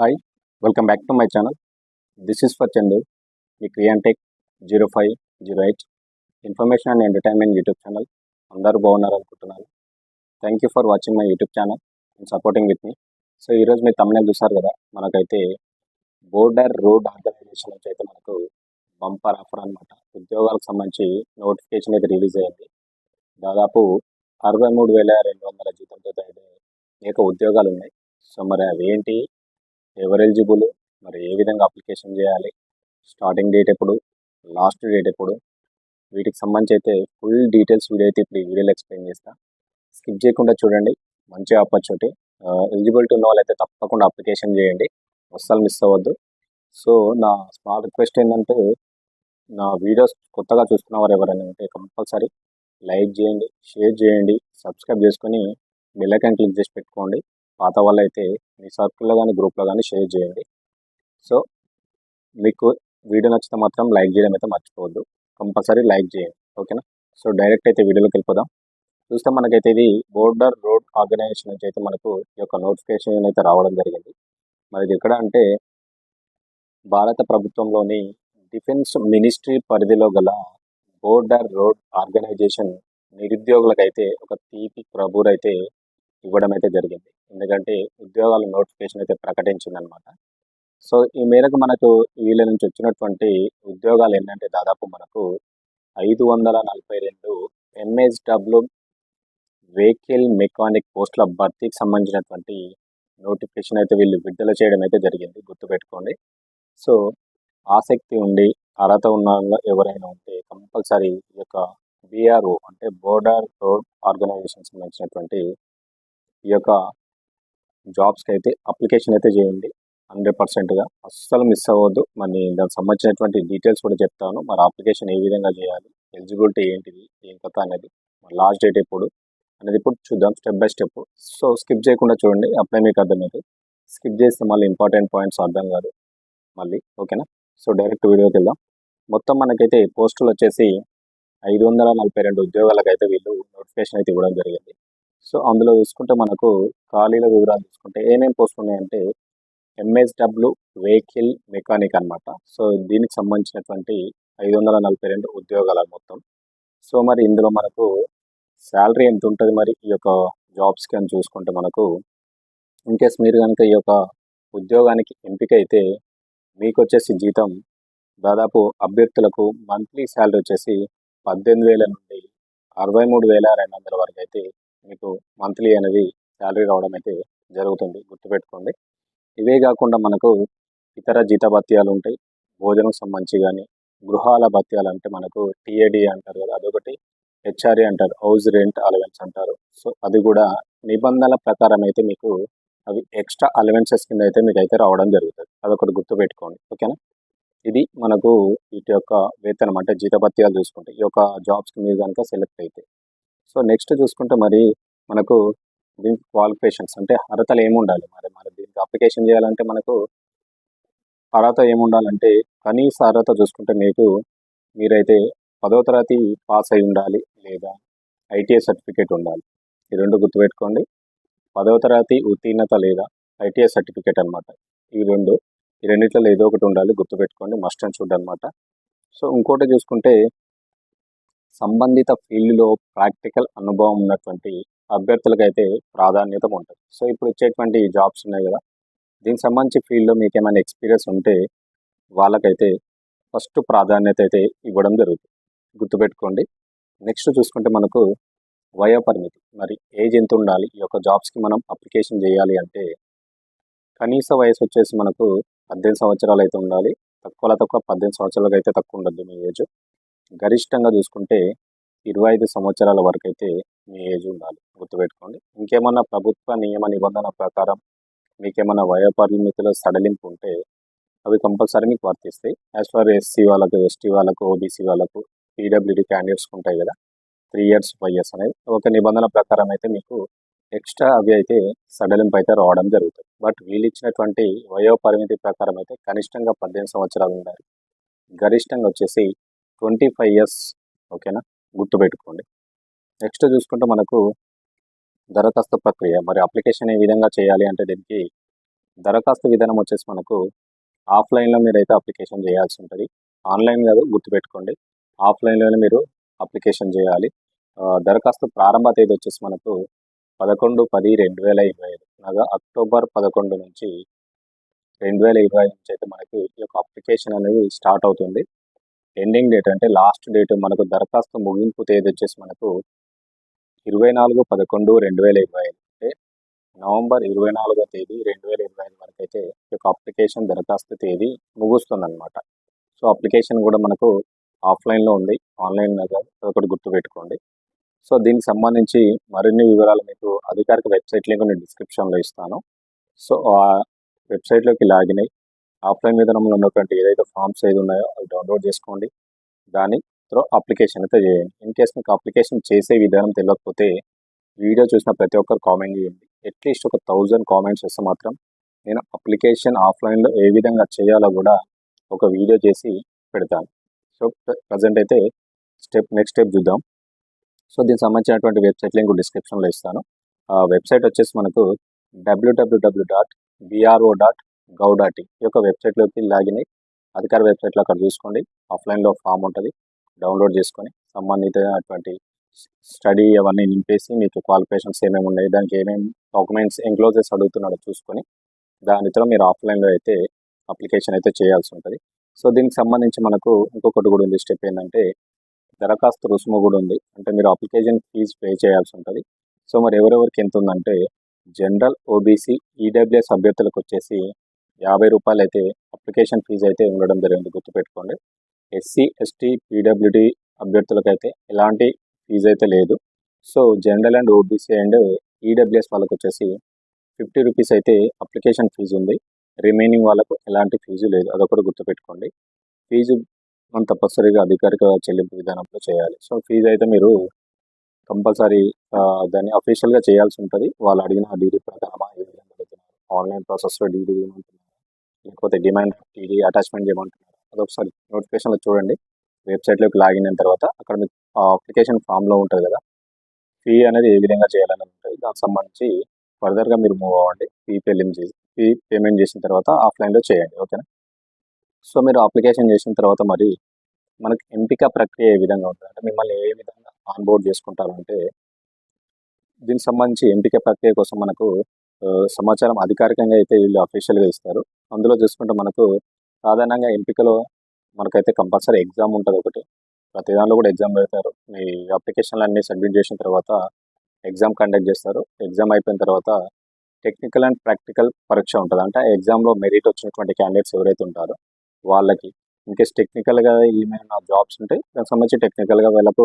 Hi welcome back to my channel this is for Chandu me Kriyantech zero five zero eight information and entertainment YouTube channel అందరూ బాగున్నారు అనుకుంటున్నాను. Thank you for watching my YouTube channel and supporting with me so ఈరోజు మీరు తమిళ చూసారు కదా మనకైతే border road organisation నుంచి అయితే మనకు బంపర్ ఆఫర్ అనమాట ఉద్యోగాలకు సంబంధించి నోటిఫికేషన్ అయితే రిలీజ్ అయింది. దాదాపు అరవై మూడు వేల రెండు వందల జీతంతో అయితే అనేక ఉద్యోగాలు ఉన్నాయి. సో మరి అవి ఏంటి ఎవరు ఎలిజిబుల్ మరి ఏ విధంగా అప్లికేషన్ చేయాలి? స్టార్టింగ్ డేట్ ఎప్పుడు? లాస్ట్ డేట్ ఎప్పుడు? వీటికి సంబంధించి అయితే ఫుల్ డీటెయిల్స్ వీడియో అయితే ఇప్పుడు ఈ వీడియోలో ఎక్స్ప్లెయిన్ చేస్తా. స్కిప్ చేయకుండా చూడండి. మంచి ఆపర్చునిటీ ఎలిజిబిలిటీ ఉన్న వాళ్ళైతే తప్పకుండా అప్లికేషన్ చేయండి. అస్సలు మిస్ అవ్వద్దు. సో నా స్మాల్ రిక్వెస్ట్ ఏంటంటే నా వీడియోస్ కొత్తగా చూస్తున్న వారు ఎవరైనా ఉంటే కంపల్సరీ లైక్ చేయండి షేర్ చేయండి సబ్స్క్రైబ్ చేసుకొని బెల్ క్లిక్ చేసి పెట్టుకోండి. పాత వాళ్ళు అయితే మీ సర్కిల్లో కానీ గ్రూప్లో కానీ షేర్ చేయండి. సో మీకు వీడియో నచ్చితే మాత్రం లైక్ చేయడం అయితే మర్చిపోవద్దు. కంపల్సరీ లైక్ చేయండి. ఓకేనా? సో డైరెక్ట్ అయితే వీడియోలోకి వెళ్ళిపోదాం. చూస్తే మనకైతే ఇది బోర్డర్ రోడ్ ఆర్గనైజేషన్ నుంచి అయితే మనకు ఈ యొక్క నోటిఫికేషన్ అయితే రావడం జరిగింది. మరి ఇది ఎక్కడ అంటే భారత ప్రభుత్వంలోని డిఫెన్స్ మినిస్ట్రీ పరిధిలో గల బోర్డర్ రోడ్ ఆర్గనైజేషన్ నిరుద్యోగులకైతే ఒక తీపి ప్రభురైతే ఇవ్వడం అయితే జరిగింది. ఎందుకంటే ఉద్యోగాల నోటిఫికేషన్ అయితే ప్రకటించిందనమాట. సో ఈ మేరకు మనకు వీళ్ళ నుంచి వచ్చినటువంటి ఉద్యోగాలు ఏంటంటే దాదాపు మనకు ఐదు వందల నలభై రెండు ఎంఎస్డబ్ల్యూ వెహికల్ మెకానిక్ పోస్టుల భర్తీకి సంబంధించినటువంటి నోటిఫికేషన్ అయితే వీళ్ళు విడుదల చేయడం అయితే జరిగింది గుర్తుపెట్టుకోండి. సో ఆసక్తి ఉండి అర్హత ఉన్న ఎవరైనా ఉంటే కంపల్సరీ ఈ యొక్క బీఆర్ఓ అంటే బోర్డర్ రోడ్ ఆర్గనైజేషన్ సంబంధించినటువంటి ఈ యొక్క జాబ్స్కి అయితే అప్లికేషన్ అయితే చేయండి. హండ్రెడ్ పర్సెంట్గా. అస్సలు మిస్ అవ్వద్దు. మరి దానికి సంబంధించినటువంటి డీటెయిల్స్ కూడా చెప్తాను. మరి అప్లికేషన్ ఏ విధంగా చేయాలి? ఎలిజిబిలిటీ ఏంటిది? ఏం కథ అనేది? మరి లాస్ట్ డేట్ ఎప్పుడు? అనేది ఇప్పుడు చూద్దాం step by step. So skip చేయకుండా చూడండి. అప్లై మీకు అర్థమైతే స్కిప్ చేస్తే మళ్ళీ ఇంపార్టెంట్ పాయింట్స్ అర్థం కాదు. మళ్ళీ ఓకేనా? సో డైరెక్ట్ వీడియోకి వెళ్దాం. మొత్తం మనకైతే పోస్టులు వచ్చేసి ఐదు వందల నలభై రెండు ఉద్యోగాలకైతే వీళ్ళు నోటిఫికేషన్ అయితే ఇవ్వడం జరిగింది. సో అందులో చూసుకుంటే మనకు ఖాళీల వివరాలు చూసుకుంటే ఏమేమి పోస్టులు ఉన్నాయంటే ఎంఎస్డబ్ల్యూ వెహికల్ మెకానిక్ అనమాట సో దీనికి సంబంధించినటువంటి ఐదు వందల నలభై రెండు ఉద్యోగాలు మొత్తం. సో మరి ఇందులో మనకు శాలరీ ఎంత ఉంటుంది మరి ఈ యొక్క జాబ్స్కి అని చూసుకుంటే మనకు ఇన్కేస్ మీరు కనుక ఈ యొక్క ఉద్యోగానికి ఎంపిక అయితే మీకు వచ్చేసి జీతం దాదాపు అభ్యర్థులకు మంత్లీ శాలరీ వచ్చేసి పద్దెనిమిది వేల నుండి అరవై మూడు వేల రెండు వందల వరకు అయితే మీకు మంత్లీ అనేది శాలరీ రావడం అయితే జరుగుతుంది. గుర్తుపెట్టుకోండి. ఇవే కాకుండా మనకు ఇతర జీతభత్యాలు ఉంటాయి. భోజనం సంబంధించి కానీ గృహాల భత్యాలు అంటే మనకు టీఏడి అంటారు కదా అదొకటి. హెచ్ఆర్ఏ అంటారు హౌస్ రెంట్ అలవెన్స్ అంటారు. సో అది కూడా నిబంధనల ప్రకారం అయితే మీకు అవి ఎక్స్ట్రా అలవెన్సెస్ కింద అయితే మీకు అయితే రావడం జరుగుతుంది. అదొకటి గుర్తుపెట్టుకోండి. ఓకేనా? ఇది మనకు వీటి యొక్క వేతనం అంటే జీతభత్యాలు చూసుకుంటే ఈ యొక్క జాబ్స్కి మీరు కనుక సెలెక్ట్ అయితే. సో నెక్స్ట్ చూసుకుంటే మరి మనకు దీనికి క్వాలిఫికేషన్స్ అంటే అర్హతలు ఏమి ఉండాలి? మరి మరి దీనికి అప్లికేషన్ చేయాలంటే మనకు అర్హత ఏముండాలంటే కనీస అర్హత చూసుకుంటే మీకు మీరైతే పదో తరగతి పాస్ అయి ఉండాలి లేదా ఐటీఐ సర్టిఫికేట్ ఉండాలి. ఈ రెండు గుర్తుపెట్టుకోండి. పదవ తరగతి ఉత్తీర్ణత లేదా ఐటీఐ సర్టిఫికేట్ అనమాట ఈ రెండు ఈ రెండిట్లో ఏదో ఒకటి ఉండాలి గుర్తుపెట్టుకోండి. మస్ట్ అండ్ షుడ్ అనమాట సో ఇంకోటి చూసుకుంటే సంబంధిత ఫీల్డ్లో ప్రాక్టికల్ అనుభవం ఉన్నటువంటి అభ్యర్థులకైతే ప్రాధాన్యత ఉంటుంది. సో ఇప్పుడు వచ్చేటువంటి జాబ్స్ ఉన్నాయి కదా దీనికి సంబంధించి ఫీల్డ్లో మీకు ఏమైనా ఎక్స్పీరియన్స్ ఉంటే వాళ్ళకైతే ఫస్ట్ ప్రాధాన్యత అయితే ఇవ్వడం జరుగుతుంది. గుర్తుపెట్టుకోండి. నెక్స్ట్ చూసుకుంటే మనకు వయో పరిమితి. మరి ఏజ్ ఎంత ఉండాలి? ఈ యొక్క జాబ్స్కి మనం అప్లికేషన్ చేయాలి అంటే కనీస వయసు వచ్చేసి మనకు పద్దెనిమిది సంవత్సరాలు అయితే ఉండాలి. తక్కువలో తక్కువ పద్దెనిమిది సంవత్సరాలకు అయితే తక్కువ ఉండద్దు మీ ఏజ్. గరిష్టంగా చూసుకుంటే ఇరవై ఐదు సంవత్సరాల వరకు అయితే మీ ఏజ్ ఉండాలి. గుర్తుపెట్టుకోండి. ఇంకేమన్నా ప్రభుత్వ నియమ నిబంధన ప్రకారం మీకేమన్నా వయోపరిమితిలో సడలింపు ఉంటే అవి కంపల్సరీ మీకు వర్తిస్తాయి. యాజ్ ఫర్ ఎస్సీ వాళ్ళకు ఎస్టీ వాళ్ళకు ఓబీసీ వాళ్ళకు పీడబ్ల్యూడీ క్యాండిడేట్స్ ఉంటాయి కదా త్రీ ఇయర్స్ ఫైవ్ ఇయర్స్ అనేది ఒక నిబంధన ప్రకారం అయితే మీకు ఎక్స్ట్రా అవి అయితే సడలింపు అయితే రావడం జరుగుతుంది. బట్ వీళ్ళు ఇచ్చినటువంటి వయో పరిమితి ప్రకారం అయితే కనిష్టంగా పద్దెనిమిది సంవత్సరాలు ఉండాలి. గరిష్టంగా వచ్చేసి ట్వంటీ ఫైవ్ ఇయర్స్ ఓకేనా? గుర్తుపెట్టుకోండి. నెక్స్ట్ చూసుకుంటే మనకు దరఖాస్తు ప్రక్రియ. మరి అప్లికేషన్ ఏ విధంగా చేయాలి అంటే దీనికి దరఖాస్తు విధానం వచ్చేసి మనకు ఆఫ్లైన్లో మీరైతే అప్లికేషన్ చేయాల్సి ఉంటుంది. ఆన్లైన్ కాదు గుర్తుపెట్టుకోండి. ఆఫ్లైన్లోనే మీరు అప్లికేషన్ చేయాలి. దరఖాస్తు ప్రారంభ తేదీ వచ్చేసి మనకు పదకొండు పది రెండు వేల ఇరవై ఐదు. అనగా అక్టోబర్ పదకొండు నుంచి రెండు వేల ఇరవై ఐదు నుంచి అయితే మనకి ఈ యొక్క అప్లికేషన్ అనేది స్టార్ట్ అవుతుంది. ఎండింగ్ డేట్ అంటే లాస్ట్ డేట్ మనకు దరఖాస్తు ముగింపు తేదీ వచ్చేసి మనకు ఇరవై నాలుగు పదకొండు రెండు వేల ఇరవై ఐదు. అంటే నవంబర్ ఇరవై నాలుగో తేదీ రెండు వేల ఇరవై ఐదు వరకు అయితే యొక్క అప్లికేషన్ దరఖాస్తు తేదీ ముగుస్తుందన్నమాట. సో అప్లికేషన్ కూడా మనకు ఆఫ్లైన్లో ఉంది. ఆన్లైన్ ఒకటి గుర్తుపెట్టుకోండి. సో దీనికి సంబంధించి మరిన్ని వివరాలు మీకు అధికారిక వెబ్సైట్ లింక్ నేను డిస్క్రిప్షన్లో ఇస్తాను. సో ఆ వెబ్సైట్లోకి లాగిన్ అయ్యి ఆఫ్లైన్ విధానంలో ఉన్నటువంటి ఏదైతే ఫామ్స్ ఏది ఉన్నాయో అవి డౌన్లోడ్ చేసుకోండి. దాని త్రో అప్లికేషన్ అయితే చేయండి. ఇన్ కేస్ మీకు అప్లికేషన్ చేసే విధానం తెలియకపోతే వీడియో చూసిన ప్రతి ఒక్కరు కామెంట్ చేయండి. అట్లీస్ట్ ఒక థౌజండ్ కామెంట్స్ వస్తే మాత్రం నేను అప్లికేషన్ ఆఫ్లైన్లో ఏ విధంగా చేయాలో కూడా ఒక వీడియో చేసి పెడతాను. సో ప్రజెంట్ అయితే స్టెప్ నెక్స్ట్ స్టెప్ చూద్దాం. సో దీనికి సంబంధించినటువంటి వెబ్సైట్ లింక్ డిస్క్రిప్షన్లో ఇస్తాను. ఆ వెబ్సైట్ వచ్చేసి మనకు డబ్ల్యూడబ్ల్యూడబ్ల్యూ dot BRO dot gov dot ఈ యొక్క వెబ్సైట్లోకి లాగిన్ అయ్యి అధికార వెబ్సైట్లో అక్కడ చూసుకోండి. ఆఫ్లైన్లో ఫామ్ ఉంటుంది. డౌన్లోడ్ చేసుకొని సంబంధితమైనటువంటి స్టడీ అవన్నీ నింపేసి మీకు క్వాలిఫికేషన్స్ ఏమేమి ఉన్నాయి దానికి ఏమేమి డాక్యుమెంట్స్ ఎంక్లోజెస్ అడుగుతున్నాడో చూసుకొని దానితో మీరు ఆఫ్లైన్లో అయితే అప్లికేషన్ అయితే చేయాల్సి ఉంటుంది. సో దీనికి సంబంధించి మనకు ఇంకొకటి కూడా ఉంది. స్టెప్ ఏంటంటే దరఖాస్తు రుసుము కూడా ఉంది. అంటే మీరు అప్లికేషన్ ఫీజు పే చేయాల్సి ఉంటుంది. సో మరి ఎవరెవరికి ఎంత ఉందంటే జనరల్ ఓబీసీ ఈడబ్ల్యూఎస్ అభ్యర్థులకు వచ్చేసి యాభై రూపాయలు అయితే అప్లికేషన్ ఫీజు అయితే ఉండడం జరిగింది గుర్తుపెట్టుకోండి. ఎస్సీ ఎస్టీ పీడబ్ల్యూడి అభ్యర్థులకైతే ఎలాంటి ఫీజు అయితే లేదు. So general and OBC and EWS వాళ్ళకి వచ్చేసి ఫిఫ్టీ రూపీస్ అయితే అప్లికేషన్ ఫీజు ఉంది. రిమైనింగ్ వాళ్ళకు ఎలాంటి ఫీజు లేదు. అదొకటి గుర్తుపెట్టుకోండి. ఫీజు మనం తప్పనిసరిగా అధికారిక చెల్లింపు విధానంలో చేయాలి. సో ఫీజు అయితే మీరు కంపల్సరీ దాన్ని అఫీషియల్గా చేయాల్సి ఉంటుంది. వాళ్ళు అడిగిన డీడీ ప్రకారం ఏ విధంగా ఆన్లైన్ ప్రాసెస్లో డీడీ ఏమంటుంది లేకపోతే డిమాండ్ టీడీ అటాచ్మెంట్ చేయమంటున్నారు. అదొకసారి నోటిఫికేషన్లో చూడండి. వెబ్సైట్లోకి లాగిన్ అయిన తర్వాత అక్కడ మీకు అప్లికేషన్ ఫామ్లో ఉంటుంది కదా. ఫీ అనేది ఏ విధంగా చేయాలని ఉంటుంది. దానికి సంబంధించి ఫర్దర్గా మీరు మూవ్ అవ్వండి. ఫీ పేమెంట్ చేసి ఫీ పేమెంట్ చేసిన తర్వాత ఆఫ్లైన్లో చేయండి. ఓకేనా? సో మీరు అప్లికేషన్ చేసిన తర్వాత మరి మనకి ఎంపిక ప్రక్రియ ఏ విధంగా ఉంటుంది? అంటే మిమ్మల్ని ఏ విధంగా ఆన్బోర్డ్ చేసుకుంటారంటే దీనికి సంబంధించి ఎంపిక ప్రక్రియ కోసం మనకు సమాచారం అధికారికంగా అయితే వీళ్ళు అఫీషియల్గా ఇస్తారు. అందులో చూసుకుంటే మనకు సాధారణంగా ఎంపికలో మనకైతే కంపల్సరీ ఎగ్జామ్ ఉంటుంది ఒకటి. ప్రతి దానిలో కూడా ఎగ్జామ్ పెడతారు. మీ అప్లికేషన్లు అన్ని సబ్మిట్ చేసిన తర్వాత ఎగ్జామ్ కండక్ట్ చేస్తారు. ఎగ్జామ్ అయిపోయిన తర్వాత టెక్నికల్ అండ్ ప్రాక్టికల్ పరీక్ష ఉంటుంది. అంటే ఎగ్జామ్లో మెరిట్ వచ్చినటువంటి క్యాండిడేట్స్ ఎవరైతే ఉంటారో వాళ్ళకి ఇన్కేస్ టెక్నికల్గా ఏమైనా జాబ్స్ ఉంటాయి దానికి సంబంధించి టెక్నికల్గా వీళ్ళకు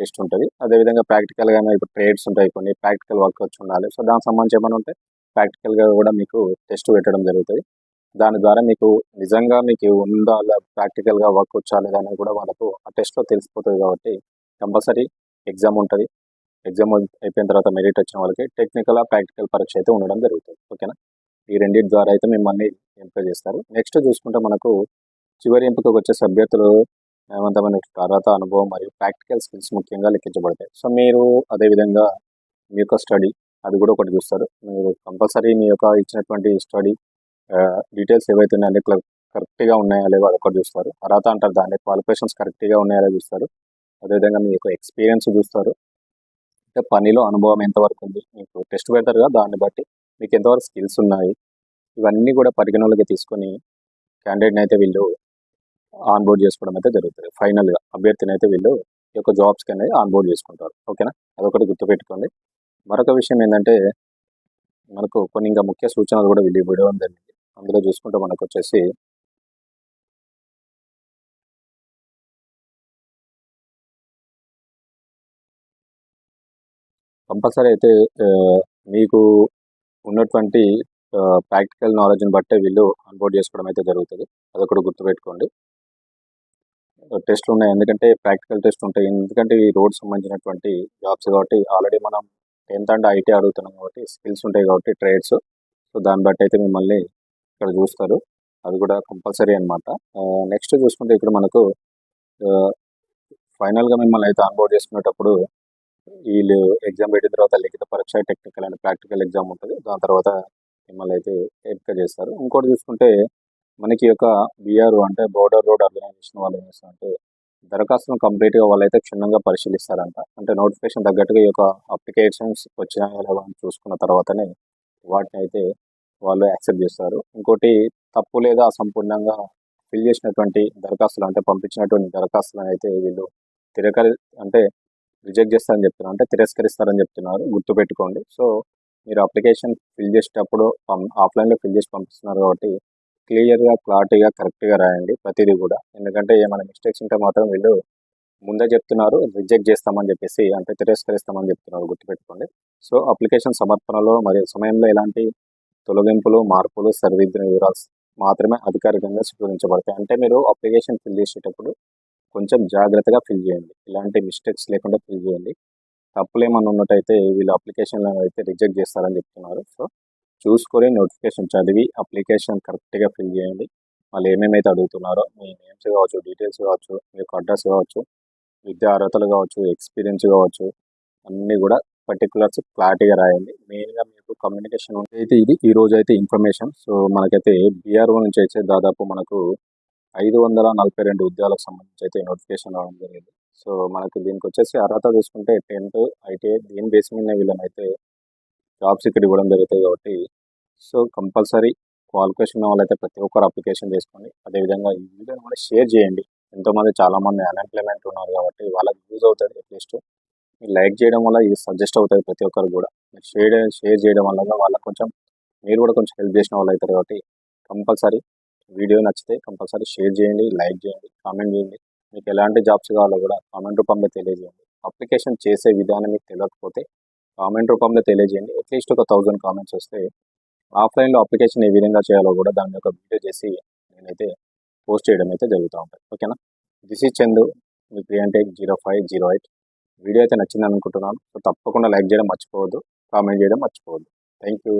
టెస్ట్ ఉంటుంది. అదేవిధంగా ప్రాక్టికల్గా ఇప్పుడు ట్రేడ్స్ ఉంటాయి కొన్ని. ప్రాక్టికల్ వర్క్ వచ్చి ఉండాలి. సో దానికి సంబంధించి ఏమైనా ఉంటే ప్రాక్టికల్గా కూడా మీకు టెస్ట్ పెట్టడం జరుగుతుంది. దాని ద్వారా మీకు నిజంగా మీకు ఉందా ప్రాక్టికల్గా వర్క్ వచ్చా లేదా అనేది కూడా వాళ్ళకు ఆ టెస్ట్లో తెలిసిపోతుంది కాబట్టి కంపల్సరీ ఎగ్జామ్ ఉంటుంది. ఎగ్జామ్ అయిపోయిన తర్వాత మెరిట్ వచ్చిన వాళ్ళకి టెక్నికల్ ప్రాక్టికల్ పరీక్ష అయితే ఉండడం జరుగుతుంది. ఓకేనా ఈ రెండింటి ద్వారా అయితే మిమ్మల్ని ఎంపిక చేస్తారు. నెక్స్ట్ చూసుకుంటే మనకు చివరి ఎంపికకు వచ్చే అభ్యర్థులు ఏమంతమైన తర్వాత అనుభవం మరియు ప్రాక్టికల్ స్కిల్స్ ముఖ్యంగా లెక్కించబడతాయి. సో మీరు అదేవిధంగా మీ యొక్క స్టడీ అది కూడా ఒకటి చూస్తారు. మీరు కంపల్సరీ మీ యొక్క ఇచ్చినటువంటి స్టడీ డీటెయిల్స్ ఏవైతే ఉన్నాయో అన్ని కరెక్ట్గా ఉన్నాయా లేవో అది ఒకటి చూస్తారు. అర్హత అంటారు దాన్ని క్వాలిఫికేషన్స్ కరెక్ట్గా ఉన్నాయా చూస్తారు. అదేవిధంగా మీ యొక్క ఎక్స్పీరియన్స్ చూస్తారు. అంటే పనిలో అనుభవం ఎంతవరకు ఉంది? మీకు టెస్ట్ పెడతారు కదా దాన్ని బట్టి మీకు ఎంతవరకు స్కిల్స్ ఉన్నాయి? ఇవన్నీ కూడా పరిగణలోకి తీసుకొని క్యాండిడేట్ని అయితే వీళ్ళు ఆన్బోర్డ్ చేసుకోవడం అయితే జరుగుతుంది. ఫైనల్గా అభ్యర్థిని అయితే వీళ్ళు ఈ యొక్క జాబ్స్కి అనేది ఆన్బోర్డ్ చేసుకుంటారు. ఓకేనా? అదొకటి గుర్తుపెట్టుకోండి. మరొక విషయం ఏంటంటే మనకు కొన్ని ఇంకా ముఖ్య సూచనలు కూడా వీళ్ళు ఇవ్వడం జరిగింది. అందులో చూసుకుంటే మనకు వచ్చేసి కంపల్సరీ అయితే మీకు ఉన్నటువంటి ప్రాక్టికల్ నాలెడ్జ్ని బట్టే వీళ్ళు అన్బోర్డ్ చేసుకోవడం అయితే జరుగుతుంది. అదొకటి గుర్తుపెట్టుకోండి. టెస్ట్లు ఉన్నాయి. ఎందుకంటే ప్రాక్టికల్ టెస్ట్ ఉంటాయి. ఎందుకంటే ఈ రోడ్ సంబంధించినటువంటి జాబ్స్ కాబట్టి ఆల్రెడీ మనం టెన్త్ అండ్ ఐటీ అడుగుతున్నాం కాబట్టి స్కిల్స్ ఉంటాయి కాబట్టి ట్రేడ్స్. సో దాన్ని బట్టి అయితే మిమ్మల్ని ఇక్కడ చూస్తారు. అది కూడా కంపల్సరీ అనమాట నెక్స్ట్ చూసుకుంటే ఇక్కడ మనకు ఫైనల్గా మిమ్మల్ని అయితే ఆన్బోర్డ్ చేసుకునేటప్పుడు వీళ్ళు ఎగ్జామ్ పెట్టిన తర్వాత లిఖిత పరీక్ష టెక్నికల్ అండ్ ప్రాక్టికల్ ఎగ్జామ్ ఉంటుంది. దాని తర్వాత మిమ్మల్ని అయితే ఎంపిక చేస్తారు. ఇంకోటి చూసుకుంటే మనకి యొక్క బీఆర్ అంటే బోర్డర్ రోడ్ ఆర్గనైజేషన్ వాళ్ళు ఏం చేస్తారంటే దరఖాస్తును కంప్లీట్గా వాళ్ళైతే క్షుణ్ణంగా పరిశీలిస్తారంట. అంటే నోటిఫికేషన్ తగ్గట్టుగా ఈ యొక్క అప్లికేషన్స్ వచ్చినాయో లేవో అని చూసుకున్న తర్వాతనే వాటిని అయితే వాళ్ళు యాక్సెప్ట్ చేస్తారు. ఇంకోటి తప్పు లేదా అసంపూర్ణంగా ఫిల్ చేసినటువంటి దరఖాస్తులు అంటే పంపించినటువంటి దరఖాస్తులను అయితే వీళ్ళు తిరకరి అంటే రిజెక్ట్ చేస్తారని చెప్తున్నారు. అంటే తిరస్కరిస్తారని చెప్తున్నారు. గుర్తుపెట్టుకోండి. సో మీరు అప్లికేషన్ ఫిల్ చేసేటప్పుడు ఆఫ్లైన్లో ఫిల్ చేసి పంపిస్తున్నారు కాబట్టి క్లియర్గా క్లారిటీగా కరెక్ట్గా రాయండి ప్రతిదీ కూడా. ఎందుకంటే ఏమైనా మిస్టేక్స్ ఉంటే మాత్రం వీళ్ళు ముందే చెప్తున్నారు. రిజెక్ట్ చేస్తామని చెప్పేసి అంటే తిరస్కరిస్తామని చెప్తున్నారు. గుర్తుపెట్టుకోండి. సో అప్లికేషన్ సమర్పణలో మరియు సమయంలో ఎలాంటి తొలగింపులు మార్పులు సరిదిద్దిన వివరాలు మాత్రమే అధికారికంగా స్వీకరించబడతాయి. అంటే మీరు అప్లికేషన్ ఫిల్ చేసేటప్పుడు కొంచెం జాగ్రత్తగా ఫిల్ చేయండి. ఇలాంటి మిస్టేక్స్ లేకుండా ఫిల్ చేయండి. తప్పులు ఏమన్నా ఉన్నట్టయితే వీళ్ళు అప్లికేషన్లు అయితే రిజెక్ట్ చేస్తారని చెప్తున్నారు. సో చూసుకొని నోటిఫికేషన్ చదివి అప్లికేషన్ కరెక్ట్గా ఫిల్ చేయండి. వాళ్ళు ఏమేమైతే అడుగుతున్నారో మీ నేమ్స్ కావచ్చు డీటెయిల్స్ కావచ్చు మీ యొక్క అడ్రస్ కావచ్చు విద్యా అర్హతలు కావచ్చు ఎక్స్పీరియన్స్ కావచ్చు అన్నీ కూడా పర్టికులర్స్ క్లారిటీగా రాయండి. మెయిన్గా మీకు కమ్యూనికేషన్ ఉంటే అయితే ఇది ఈ రోజు అయితే ఇన్ఫర్మేషన్ సో మనకైతే బీఆర్ఓ నుంచి అయితే దాదాపు మనకు ఐదు వందల నలభై రెండు ఉద్యోగాలకు సంబంధించి అయితే నోటిఫికేషన్ రావడం జరిగింది. సో మనకి దీనికి వచ్చేసి అర్హత చూసుకుంటే టెన్త్ ఐటీఐ దీని బేస్ మీద వీళ్ళని అయితే జాబ్స్ ఇక్కడ ఇవ్వడం జరుగుతుంది కాబట్టి సో కంపల్సరీ క్వాలిఫికేషన్ ఉన్న వాళ్ళైతే ప్రతి ఒక్కరు అప్లికేషన్ చేసుకోండి. అదేవిధంగా ఈ వీడియోని కూడా షేర్ చేయండి. ఎంతోమంది చాలామంది అన్ఎంప్లాయ్మెంట్ ఉన్నారు కాబట్టి వాళ్ళకి యూజ్ అవుతుంది అట్లీస్ట్ మీరు లైక్ చేయడం వల్ల ఇది సజెస్ట్ అవుతుంది ప్రతి ఒక్కరు కూడా. మీరు షేర్ షేర్ చేయడం వల్ల వాళ్ళకి కొంచెం మీరు కూడా కొంచెం హెల్ప్ చేసిన వాళ్ళు అవుతారు కాబట్టి కంపల్సరీ వీడియో నచ్చితే కంపల్సరీ షేర్ చేయండి లైక్ చేయండి కామెంట్ చేయండి. మీకు ఎలాంటి జాబ్స్ కావాలో కూడా కామెంట్ రూపంలో తెలియజేయండి. అప్లికేషన్ చేసే విధానం మీకు తెలియకపోతే కామెంట్ రూపంలో తెలియజేయండి. అట్లీస్ట్ ఒక థౌజండ్ కామెంట్స్ వస్తే ఆఫ్లైన్లో అప్లికేషన్ ఏ విధంగా చేయాలో కూడా దాని యొక్క వీడియో చేసి నేనైతే పోస్ట్ చేయడం అయితే జరుగుతూ ఉంటుంది. ఓకేనా? దిస్ ఈ చందు మీ ప్రియాంటేక్ zero five zero eight. Video అయితే నచ్చింది అనుకుంటున్నాను సో తప్పకుండా లైక్ చేయడం మర్చిపోవద్దు. కామెంట్ చేయడం మర్చిపోవద్దు. Thank you